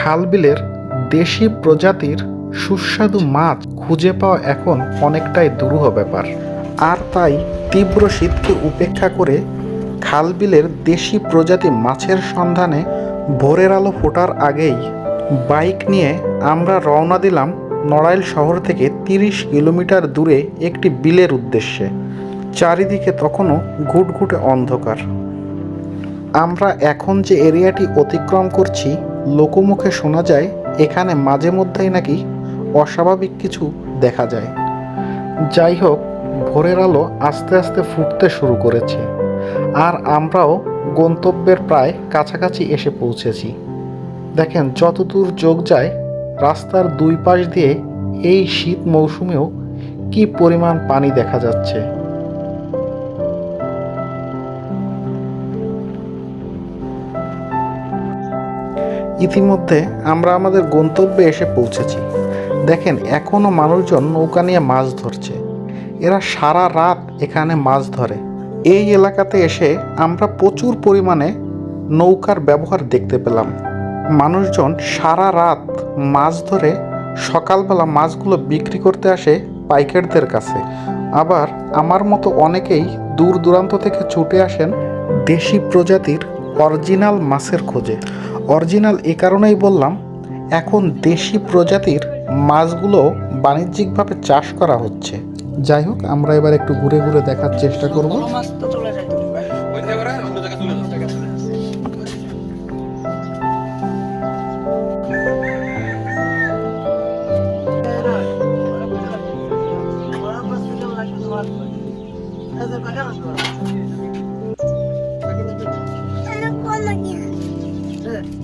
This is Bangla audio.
খালবিলের দেশি প্রজাতির সুস্বাদু মাছ খুঁজে পাওয়া এখন অনেকটাই দুরূহ ব্যাপার। আর তাই তীব্র শীতকে উপেক্ষা করে খালবিলের দেশি প্রজাতি মাছের সন্ধানে ভোরের আলো ফোটার আগেই বাইক নিয়ে আমরা রওনা দিলাম নড়াইল শহর থেকে তিরিশ কিলোমিটার দূরে একটি বিলের উদ্দেশ্যে। চারিদিকে তখনও ঘুটঘুটে অন্ধকার। আমরা এখন যে এরিয়াটি অতিক্রম করছি লোকমুখে শোনা যায়, এখানে মাঝে মধ্যেই নাকি অস্বাভাবিক কিছু দেখা যায়। যাই হোক, ভোরের আলো আস্তে আস্তে ফুটতে শুরু করেছে, আর আমরাও গন্তব্যের প্রায় কাছাকাছি এসে পৌঁছেছি। দেখেন, যতদূর যোগ যায়, রাস্তার দুই পাশ দিয়ে এই শীত মৌসুমেও কি পরিমাণ পানি দেখা যাচ্ছে। ইতিমধ্যে আমরা আমাদের গন্তব্যে এসে পৌঁছেছি। দেখেন এখনও মানুষজন নৌকা নিয়ে মাছ ধরছে। এরা সারা রাত এখানে মাছ ধরে। এই এলাকাতে এসে আমরা প্রচুর পরিমাণে নৌকার ব্যবহার দেখতে পেলাম। মানুষজন সারা রাত মাছ ধরে সকালবেলা মাছগুলো বিক্রি করতে আসে পাইকারদের কাছে। আবার আমার মতো অনেকেই দূর দূরান্ত থেকে ছুটে আসেন দেশি প্রজাতির অরিজিনাল মাছের খোঁজে। অরিজিনাল এ কারণেই বললাম, এখন দেশি প্রজাতির মাছগুলো বাণিজ্যিকভাবে চাষ করা হচ্ছে। যাই হোক, আমরা এবার একটু ঘুরে ঘুরে দেখার চেষ্টা করব।